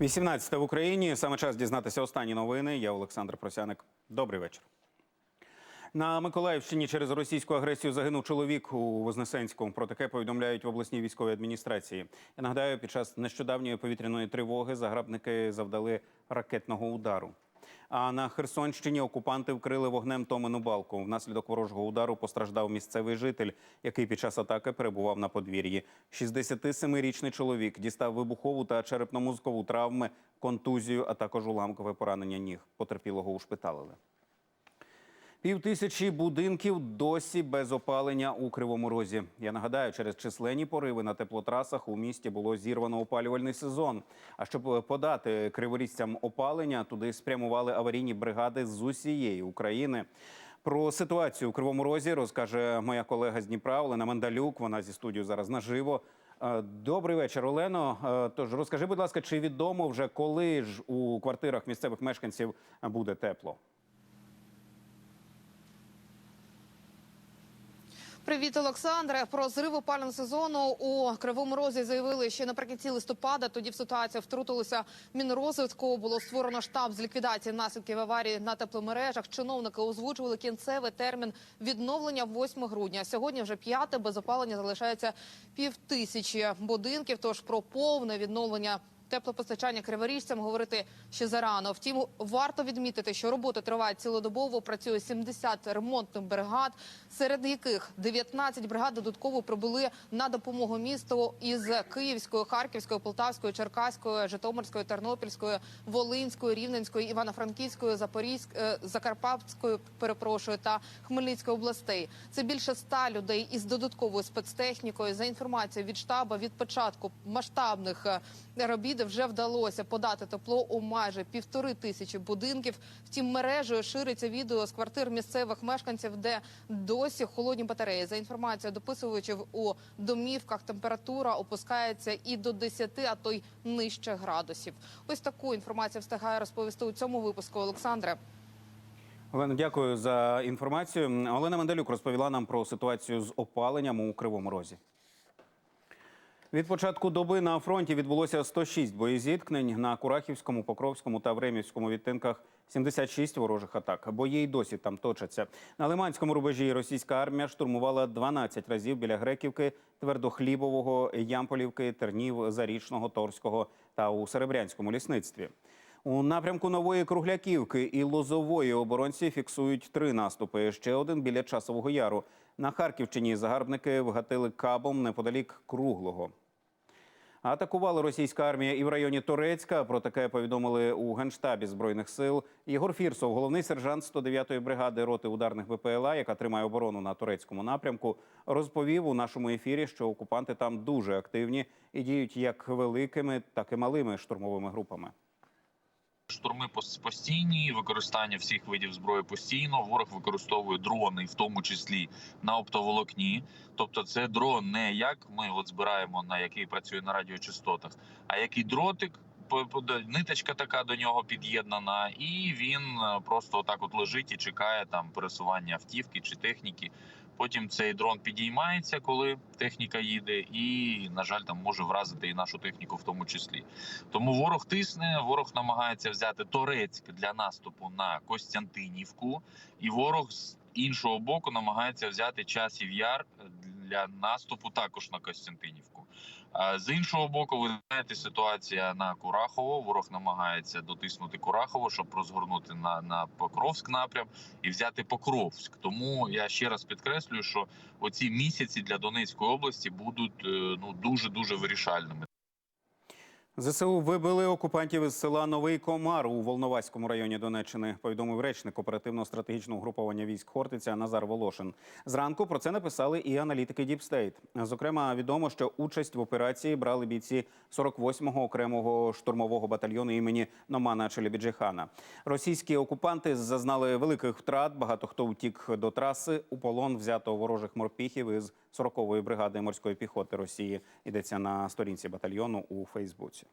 18 в Україні. Саме час дізнатися останні новини. Я Олександр Просяник. Добрий вечір. На Миколаївщині через російську агресію загинув чоловік у Вознесенському. Про таке повідомляють в обласній військовій адміністрації. Я нагадаю, під час нещодавньої повітряної тривоги заграбники завдали ракетного удару. А на Херсонщині окупанти вкрили вогнем Томину балку. Внаслідок ворожого удару постраждав місцевий житель, який під час атаки перебував на подвір'ї. 67-річний чоловік дістав вибухову та черепно-мозкову травми, контузію, а також уламкове поранення ніг. Потерпілого ушпиталили. Півтисячі будинків досі без опалення у Кривому Розі. Я нагадаю, через численні пориви на теплотрасах у місті було зірвано опалювальний сезон. А щоб подати криворізцям опалення, туди спрямували аварійні бригади з усієї України. Про ситуацію у Кривому Розі розкаже моя колега з Дніпра Олена Мандалюк. Вона зі студією зараз наживо. Е, Добрий вечір, Олено. Е, Тож розкажи, будь ласка, чи відомо вже коли ж у квартирах місцевих мешканців буде тепло? Привіт, Олександре. Про зрив опалювального сезону у Кривому Розі заявили ще наприкінці листопада. Тоді в ситуацію втрутилися Мінрозвитку. Було створено штаб з ліквідації наслідків аварії на тепломережах. Чиновники озвучували кінцевий термін відновлення 8 грудня. Сьогодні вже п'яте без опалення залишається півтисячі будинків. Тож про повне відновлення. Теплопостачання криворіжцям говорити ще зарано. Втім, варто відмітити, що роботи тривають цілодобово. Працює 70 ремонтних бригад, серед яких 19 бригад додатково прибули на допомогу місту із Київської, Харківської, Полтавської, Черкаської, Житомирської, Тернопільської, Волинської, Рівненської, Івано-Франківської, Запорізької, е, Закарпатської, перепрошую, та Хмельницької областей. Це більше ста людей із додатковою спецтехнікою. За інформацією від штабу, від початку масштабних е, робіт вже вдалося подати тепло у майже півтори тисячі будинків. Втім, мережею шириться відео з квартир місцевих мешканців, де досі холодні батареї. За інформацією дописувачів у домівках температура опускається і до 10, а то й нижче градусів. Ось таку інформацію встигає розповісти у цьому випуску Олександре. Олено, дякую за інформацію. Олена Менделюк розповіла нам про ситуацію з опаленням у Кривому Розі. Від початку доби на фронті відбулося 106 боєзіткнень на Курахівському, Покровському та Времівському відтинках 76 ворожих атак. Бої й досі там точаться. На Лиманському рубежі російська армія штурмувала 12 разів біля Греківки, Твердохлібового, Ямполівки, Тернів, Зарічного, Торського та у Серебрянському лісництві. У напрямку нової Кругляківки і Лозової оборонці фіксують три наступи. Ще один біля часового яру. На Харківщині загарбники вгатили кабом неподалік Круглого. Атакувала російська армія і в районі Турецька. Про таке повідомили у генштабі збройних сил. Єгор Фірсов, головний сержант 109-ї бригади роти ударних БПЛА, яка тримає оборону на турецькому напрямку, розповів у нашому ефірі, що окупанти там дуже активні і діють як великими, так і малими штурмовими групами. Штурми пос- постійні, використання всіх видів зброї постійно. Ворог використовує дрони, в тому числі на оптоволокні. Тобто, це дрон не як ми от збираємо на який працює на радіочастотах, а який дротик. Ниточка така до нього під'єднана, і він е, просто отак от лежить і чекає там пересування автівки чи техніки. Потім цей дрон підіймається, коли техніка їде, і на жаль, там може вразити і нашу техніку, в тому числі. Тому ворог тисне, ворог намагається взяти Торецьк для наступу на Костянтинівку, і ворог з іншого боку намагається взяти часів яр для наступу також на Костянтинівку. З іншого боку, ви знаєте, ситуація на Курахово. Ворог намагається дотиснути Курахово, щоб розгорнути на, на Покровськ напрям і взяти Покровськ. Тому я ще раз підкреслюю, що оці місяці для Донецької області будуть е, ну дуже дуже вирішальними. ЗСУ вибили окупантів із села Новий Комар у Волноваському районі Донеччини. Повідомив речник оперативно-стратегічного угруповання військ Хортиця Назар Волошин. Зранку про це написали і аналітики Діпстейт. Зокрема, відомо, що участь в операції брали бійці 48-го окремого штурмового батальйону імені Номана Челебіджихана. Російські окупанти зазнали великих втрат. Багато хто втік до траси. У полон взято ворожих морпіхів із 40-ї бригади морської піхоти Росії. Йдеться на сторінці батальйону у Фейсбуці.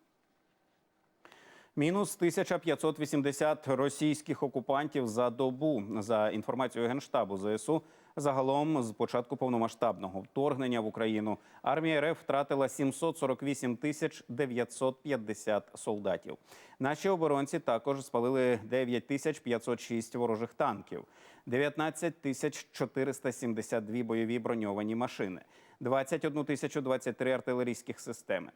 Мінус 1580 російських окупантів за добу. За інформацією генштабу ЗСУ, Загалом, з початку повномасштабного вторгнення в Україну, армія РФ втратила 748 тисяч 950 солдатів. Наші оборонці також спалили 9 тисяч 506 ворожих танків, 19 тисяч 472 бойові броньовані машини, 21 тисячу 23 артилерійських системи.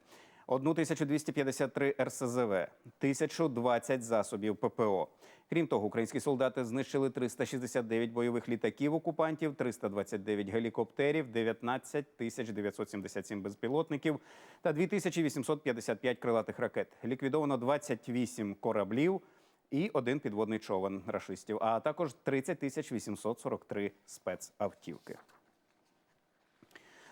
1253 РСЗВ, 1020 засобів ППО. Крім того, українські солдати знищили 369 бойових літаків окупантів, 329 гелікоптерів, 19 тисяч 977 безпілотників та 2855 крилатих ракет. Ліквідовано 28 кораблів і один підводний човен рашистів, а також 30 тисяч 843 спецавтівки.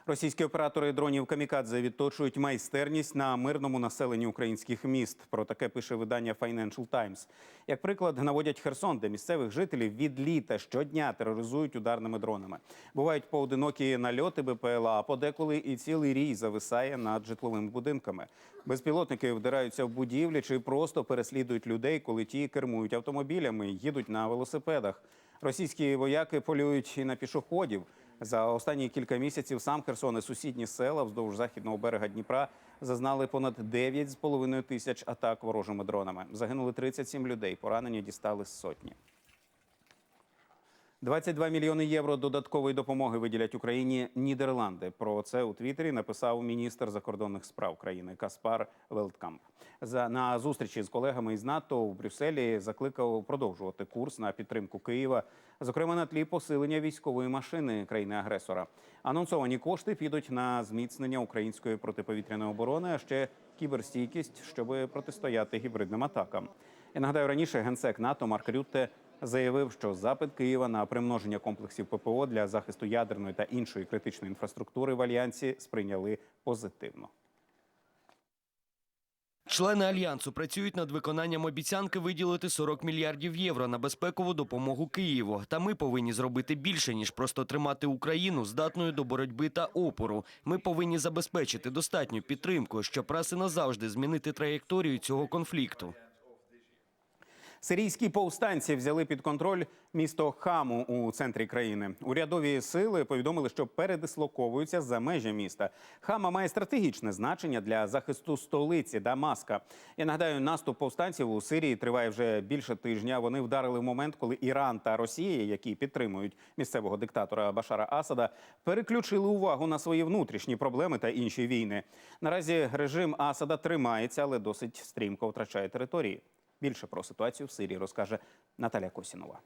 Російські оператори дронів Камікадзе відточують майстерність на мирному населенні українських міст. Про таке пише видання Financial Times. Як приклад, наводять Херсон, де місцевих жителів від літа щодня тероризують ударними дронами. Бувають поодинокі нальоти БПЛА, а подеколи і цілий рій зависає над житловими будинками. Безпілотники вдираються в будівлі чи просто переслідують людей, коли ті кермують автомобілями, їдуть на велосипедах. Російські вояки полюють і на пішоходів. За останні кілька місяців сам Херсон і сусідні села вздовж західного берега Дніпра зазнали понад 9,5 тисяч атак ворожими дронами. Загинули 37 людей, поранені дістали сотні. 22 мільйони євро додаткової допомоги виділять Україні Нідерланди. Про це у Твіттері написав міністр закордонних справ країни Каспар Велткамп. За на зустрічі з колегами із НАТО у Брюсселі закликав продовжувати курс на підтримку Києва, зокрема на тлі посилення військової машини країни-агресора. Анонсовані кошти підуть на зміцнення української протиповітряної оборони, а ще кіберстійкість, щоб протистояти гібридним атакам. Я нагадаю, раніше генсек НАТО Марк Рютте заявив, що запит Києва на примноження комплексів ППО для захисту ядерної та іншої критичної інфраструктури в альянсі сприйняли позитивно. Члени альянсу працюють над виконанням обіцянки виділити 40 мільярдів євро на безпекову допомогу Києву. Та ми повинні зробити більше ніж просто тримати Україну здатною до боротьби та опору. Ми повинні забезпечити достатню підтримку, щоб раз і назавжди змінити траєкторію цього конфлікту. Сирійські повстанці взяли під контроль місто Хаму у центрі країни. Урядові сили повідомили, що передислоковуються за межі міста. Хама має стратегічне значення для захисту столиці Дамаска. Я нагадаю, наступ повстанців у Сирії триває вже більше тижня. Вони вдарили в момент, коли Іран та Росія, які підтримують місцевого диктатора Башара Асада, переключили увагу на свої внутрішні проблеми та інші війни. Наразі режим Асада тримається, але досить стрімко втрачає території. Більше про ситуацію в Сирії розкаже Наталя Косінова.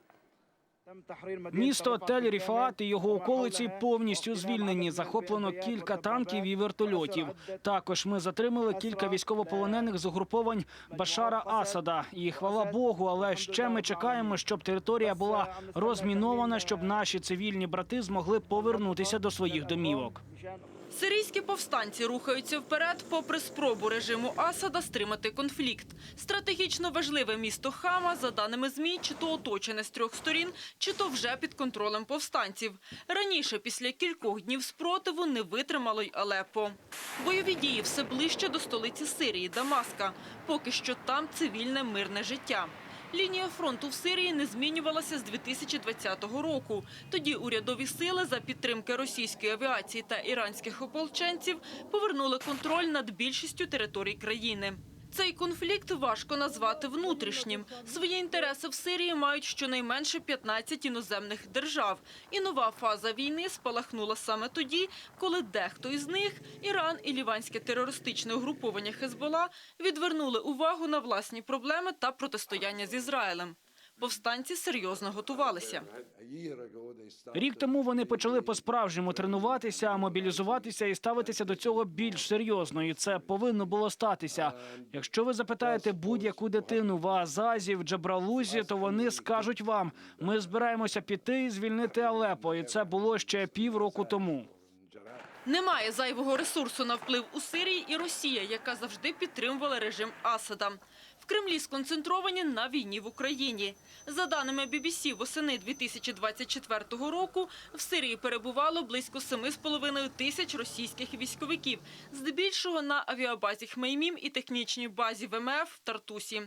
Місто Тель Ріфаат і його околиці повністю звільнені. Захоплено кілька танків і вертольотів. Також ми затримали кілька військовополонених з угруповань Башара Асада. І хвала Богу, але ще ми чекаємо, щоб територія була розмінована, щоб наші цивільні брати змогли повернутися до своїх домівок. Сирійські повстанці рухаються вперед, попри спробу режиму Асада стримати конфлікт. Стратегічно важливе місто Хама, за даними ЗМІ, чи то оточене з трьох сторін, чи то вже під контролем повстанців. Раніше, після кількох днів спротиву, не витримало й Алеппо. Бойові дії все ближче до столиці Сирії – Дамаска. Поки що там цивільне мирне життя. Лінія фронту в Сирії не змінювалася з 2020 року. Тоді урядові сили за підтримки російської авіації та іранських ополченців повернули контроль над більшістю територій країни. Цей конфлікт важко назвати внутрішнім. Свої інтереси в Сирії мають щонайменше 15 іноземних держав. І нова фаза війни спалахнула саме тоді, коли дехто із них, Іран і ліванське терористичне угруповання Хезбола, відвернули увагу на власні проблеми та протистояння з Ізраїлем. Повстанці серйозно готувалися. Рік тому вони почали по-справжньому тренуватися, мобілізуватися і ставитися до цього більш серйозно. І це повинно було статися. Якщо ви запитаєте будь-яку дитину в Азазі, в Джабралузі, то вони скажуть вам: ми збираємося піти і звільнити Алепо. І це було ще півроку тому. Немає зайвого ресурсу на вплив у Сирії і Росія, яка завжди підтримувала режим Асада. Кремлі сконцентровані на війні в Україні. За даними BBC, восени 2024 року в Сирії перебувало близько 7,5 тисяч російських військовиків, здебільшого на авіабазі Хмеймім і технічній базі ВМФ в Тартусі.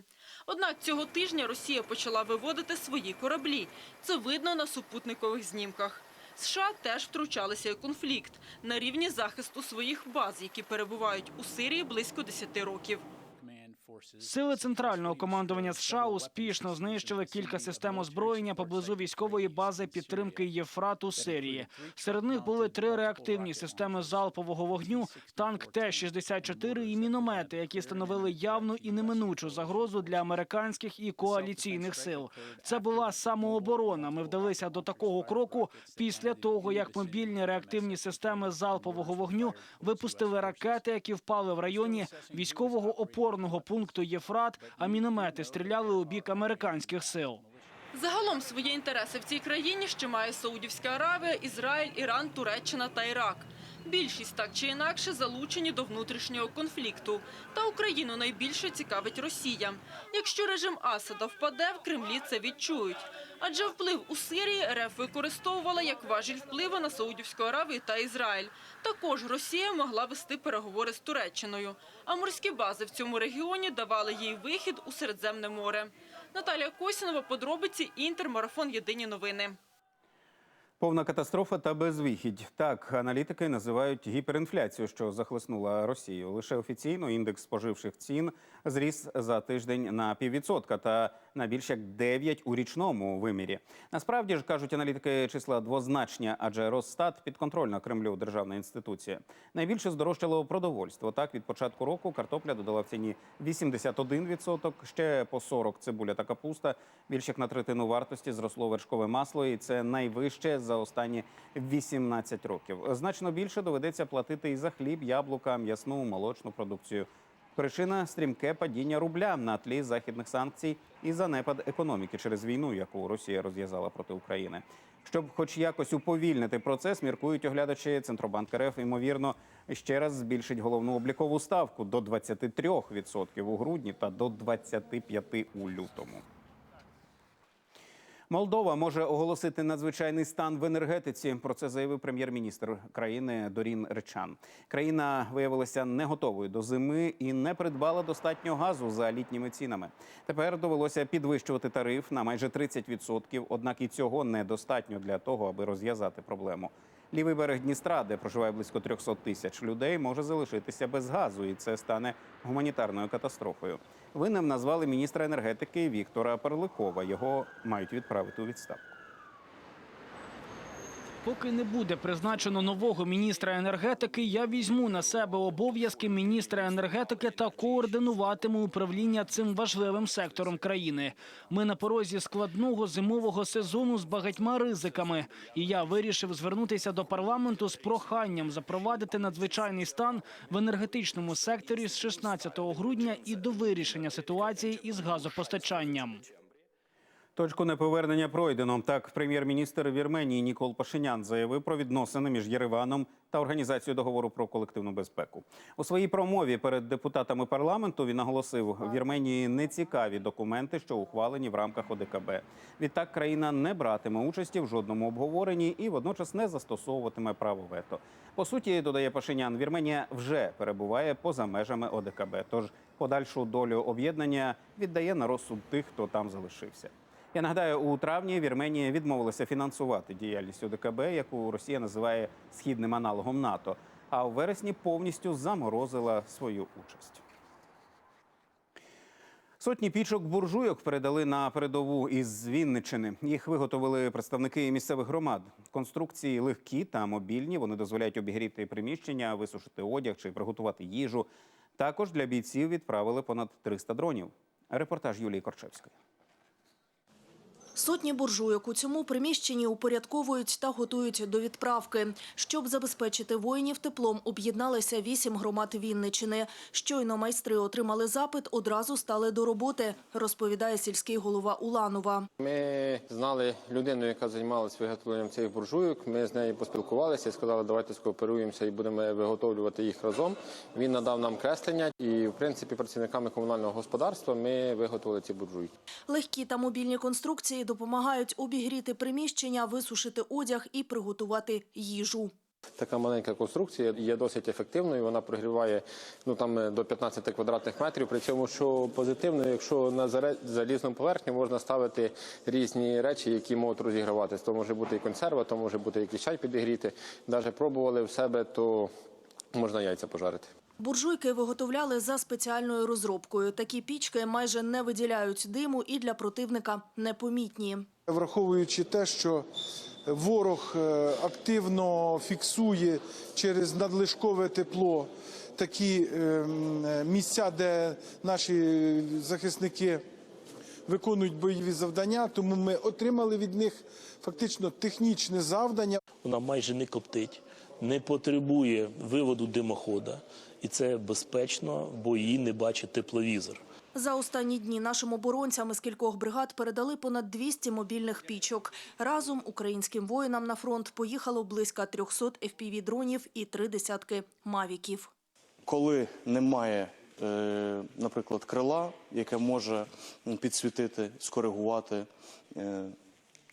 Однак цього тижня Росія почала виводити свої кораблі. Це видно на супутникових знімках. США теж втручалися у конфлікт на рівні захисту своїх баз, які перебувають у Сирії близько 10 років. Сили центрального командування США успішно знищили кілька систем озброєння поблизу військової бази підтримки Єфрат у Сирії. Серед них були три реактивні системи залпового вогню, танк Т-64 і міномети, які становили явну і неминучу загрозу для американських і коаліційних сил. Це була самооборона. Ми вдалися до такого кроку після того, як мобільні реактивні системи залпового вогню випустили ракети, які впали в районі військового опорного пункту Єфрат, а міномети стріляли у бік американських сил. Загалом свої інтереси в цій країні ще має Саудівська Аравія, Ізраїль, Іран, Туреччина та Ірак. Більшість так чи інакше залучені до внутрішнього конфлікту. Та Україну найбільше цікавить Росія. Якщо режим Асада впаде, в Кремлі це відчують. Адже вплив у Сирії РФ використовувала як важіль впливу на Саудівську Аравію та Ізраїль. Також Росія могла вести переговори з Туреччиною. А морські бази в цьому регіоні давали їй вихід у Середземне море. Наталія Косінова, подробиці, Інтермарафон, Єдині новини. Повна катастрофа та безвихідь. Так аналітики називають гіперінфляцію, що захлеснула Росію. Лише офіційно індекс споживчих цін зріс за тиждень на піввідсотка та на більш як 9 у річному вимірі. Насправді ж кажуть аналітики, числа двозначні, адже Росстат підконтрольна Кремлю державна інституція. Найбільше здорожчало продовольство. Так від початку року картопля додала в ціні 81%, ще по 40 цибуля та капуста. Більш як на третину вартості зросло вершкове масло, і це найвище за останні 18 років. Значно більше доведеться платити і за хліб, яблука, м'ясну, молочну продукцію. Причина стрімке падіння рубля на тлі західних санкцій і занепад економіки через війну, яку Росія розв'язала проти України. Щоб, хоч якось уповільнити процес, міркують оглядачі Центробанк РФ, ймовірно, ще раз збільшить головну облікову ставку до 23% у грудні та до 25% у лютому. Молдова може оголосити надзвичайний стан в енергетиці. Про це заявив прем'єр-міністр країни Дорін Речан. Країна виявилася не готовою до зими і не придбала достатньо газу за літніми цінами. Тепер довелося підвищувати тариф на майже 30%, Однак і цього недостатньо для того, аби розв'язати проблему. Лівий берег Дністра, де проживає близько 300 тисяч людей, може залишитися без газу, і це стане гуманітарною катастрофою. Винним назвали міністра енергетики Віктора Перликова. Його мають відправити у відставку. Поки не буде призначено нового міністра енергетики, я візьму на себе обов'язки міністра енергетики та координуватиму управління цим важливим сектором країни. Ми на порозі складного зимового сезону з багатьма ризиками. І я вирішив звернутися до парламенту з проханням запровадити надзвичайний стан в енергетичному секторі з 16 грудня і до вирішення ситуації із газопостачанням. Точку неповернення пройдено. Так, прем'єр-міністр Вірменії Нікол Пашинян заявив про відносини між Єреваном та організацією договору про колективну безпеку. У своїй промові перед депутатами парламенту він наголосив, Вірменії не цікаві документи, що ухвалені в рамках ОДКБ. Відтак країна не братиме участі в жодному обговоренні і водночас не застосовуватиме право вето. По суті, додає Пашинян, Вірменія вже перебуває поза межами ОДКБ. Тож подальшу долю об'єднання віддає на розсуд тих, хто там залишився. Я нагадаю, у травні Вірменія відмовилася фінансувати діяльність ОДКБ, яку Росія називає східним аналогом НАТО. А у вересні повністю заморозила свою участь. Сотні пічок буржуйок передали на передову із Вінничини. Їх виготовили представники місцевих громад. Конструкції легкі та мобільні. Вони дозволяють обігріти приміщення, висушити одяг чи приготувати їжу. Також для бійців відправили понад 300 дронів. Репортаж Юлії Корчевської. Сотні буржуйок у цьому приміщенні упорядковують та готують до відправки. Щоб забезпечити воїнів теплом, об'єдналися вісім громад Вінничини. Щойно майстри отримали запит, одразу стали до роботи, розповідає сільський голова Уланова. Ми знали людину, яка займалася виготовленням цих буржуйок. Ми з нею поспілкувалися і сказали, давайте скооперуємося і будемо виготовлювати їх разом. Він надав нам креслення, і в принципі працівниками комунального господарства ми виготовили ці буржуйки. Легкі та мобільні конструкції допомагають обігріти приміщення, висушити одяг і приготувати їжу. Така маленька конструкція є досить ефективною. Вона прогріває ну там е, до 15 квадратних метрів. При цьому, що позитивно, якщо на залізному поверхні можна ставити різні речі, які можуть розігріватися. То може бути і консерва, то може бути якийсь чай підігріти. Навіть пробували в себе, то можна яйця пожарити. Буржуйки виготовляли за спеціальною розробкою. Такі пічки майже не виділяють диму і для противника непомітні. Враховуючи те, що ворог е, активно фіксує через надлишкове тепло такі е, м, е, місця, де наші захисники виконують бойові завдання, тому ми отримали від них фактично технічне завдання. Вона майже не коптить, не потребує виводу димохода, і це безпечно, бо її не бачить тепловізор. За останні дні нашим оборонцям із кількох бригад передали понад 200 мобільних пічок. Разом українським воїнам на фронт поїхало близько 300 FPV-дронів і три десятки мавіків. коли немає, е, наприклад, крила, яке може підсвітити, скоригувати, е,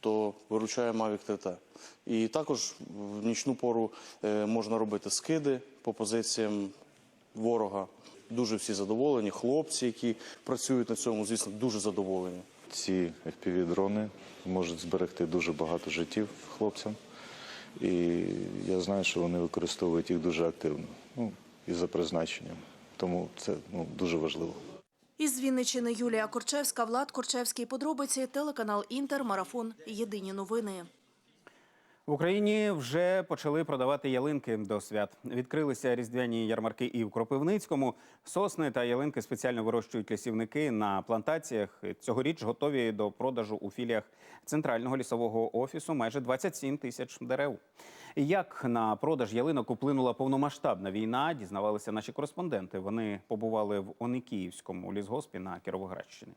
то виручає Mavic TT. І також в нічну пору е, можна робити скиди по позиціям ворога. Дуже всі задоволені. Хлопці, які працюють на цьому, звісно, дуже задоволені. Ці FPV-дрони можуть зберегти дуже багато життів хлопцям. І я знаю, що вони використовують їх дуже активно ну, і за призначенням. Тому це ну, дуже важливо. Із Вінничини Юлія Корчевська, Влад Корчевський. Подробиці, телеканал Інтер, Марафон. Єдині новини. В Україні вже почали продавати ялинки до свят. Відкрилися різдвяні ярмарки і в Кропивницькому. Сосни та ялинки спеціально вирощують лісівники на плантаціях. Цьогоріч готові до продажу у філіях центрального лісового офісу майже 27 тисяч дерев. Як на продаж ялинок вплинула повномасштабна війна, дізнавалися наші кореспонденти. Вони побували в Оникіївському лісгоспі на Кіровоградщині.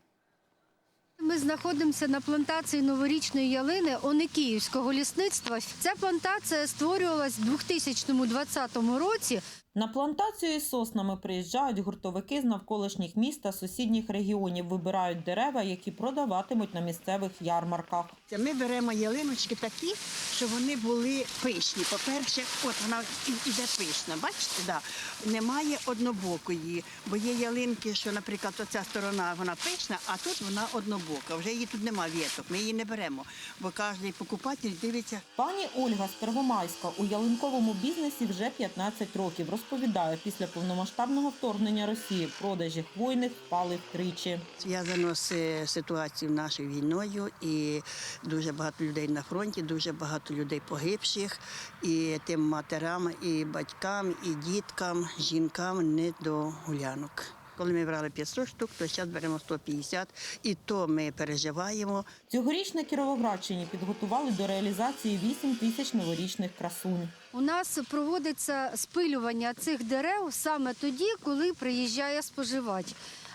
Ми знаходимося на плантації новорічної ялини Оникіївського лісництва. Ця плантація створювалась у 2020 році. На плантацію із соснами приїжджають гуртовики з навколишніх міст та сусідніх регіонів, вибирають дерева, які продаватимуть на місцевих ярмарках. Ми беремо ялиночки такі, щоб вони були пишні. По-перше, от вона іде пишна. Бачите, да. немає однобокої, бо є ялинки, що, наприклад, оця сторона вона пишна, а тут вона однобока. Вже її тут немає віток, ми її не беремо, бо кожен покупатель дивиться. Пані Ольга з Первомайська у ялинковому бізнесі вже 15 років. Розповідає, після повномасштабного вторгнення Росії продажі хвойних впали втричі. Зв'язано з е, ситуацією нашою війною, і дуже багато людей на фронті, дуже багато людей погибших, і тим матерам, і батькам, і діткам, жінкам не до гулянок. Коли ми брали 500 штук, то зараз беремо 150, і то ми переживаємо. Цьогоріч на Кіровоградщині підготували до реалізації 8 тисяч новорічних красунь. У нас проводиться спилювання цих дерев саме тоді, коли приїжджає споживач.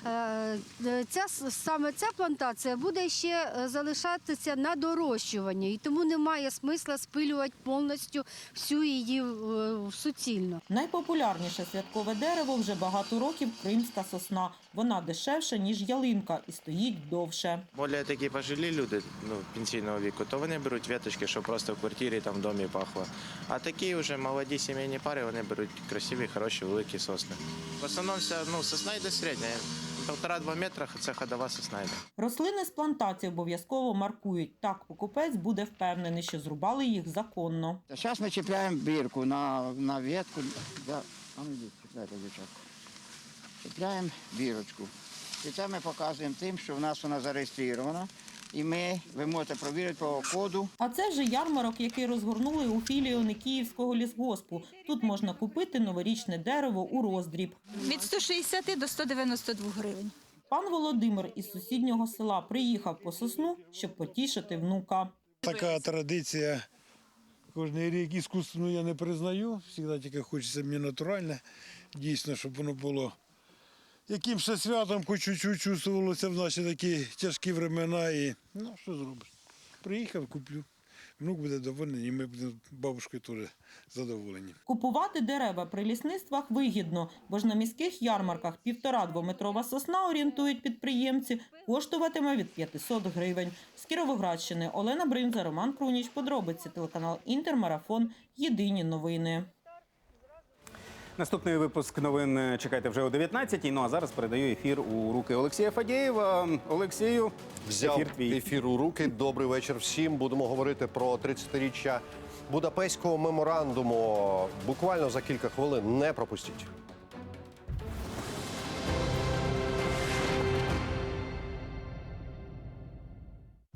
Е, е, Ця саме ця плантація буде ще е, залишатися на дорощуванні, і тому немає смисла спилювати повністю всю її суцільно. Найпопулярніше святкове дерево вже багато років кримська сосна. Вона дешевша, ніж ялинка і стоїть довше. Более такі пожилі люди ну, пенсійного віку, то вони беруть веточки, щоб просто в квартирі там в домі пахло. А такі вже молоді сімейні пари, вони беруть красиві, хороші, великі сосни. В основному вся ну, сосна йде середня. Півтора-два метри це ходова сосна йде. Рослини з плантації обов'язково маркують. Так покупець буде впевнений, що зрубали їх законно. Зараз ми чіпляємо бірку на, на ветку. Да. А ну йдіть, чіпляйте, дівчатку. Чіпляємо бірочку. І це ми показуємо тим, що в нас вона зареєстрована. І ми, ви можете провірити по коду. А це вже ярмарок, який розгорнули у філії Оникіївського лісгоспу. Тут можна купити новорічне дерево у роздріб. Від 160 до 192 гривень. Пан Володимир із сусіднього села приїхав по сосну, щоб потішити внука. Така традиція. Кожний рік іскусственну я не признаю. Завжди тільки хочеться мені натуральне. Дійсно, щоб воно було яким ще святом хоч чуть-чуть чувствувалося в наші такі тяжкі времена. І ну, що зробиш? Приїхав, куплю. внук буде довольний, і ми будемо бабушкою теж задоволені. Купувати дерева при лісництвах вигідно, бо ж на міських ярмарках півтора-двометрова сосна, орієнтують підприємці, коштуватиме від 500 гривень. З Кіровоградщини Олена Бринза, Роман Круніч, подробиці, телеканал Інтермарафон, єдині новини. Наступний випуск новин е, чекайте вже о 19-й. Ну а зараз передаю ефір у руки Олексія Фадєєва. Олексію, Взяв ефір твій. ефір у руки. Добрий вечір всім. Будемо говорити про 30-річчя Будапештського меморандуму. Буквально за кілька хвилин не пропустіть.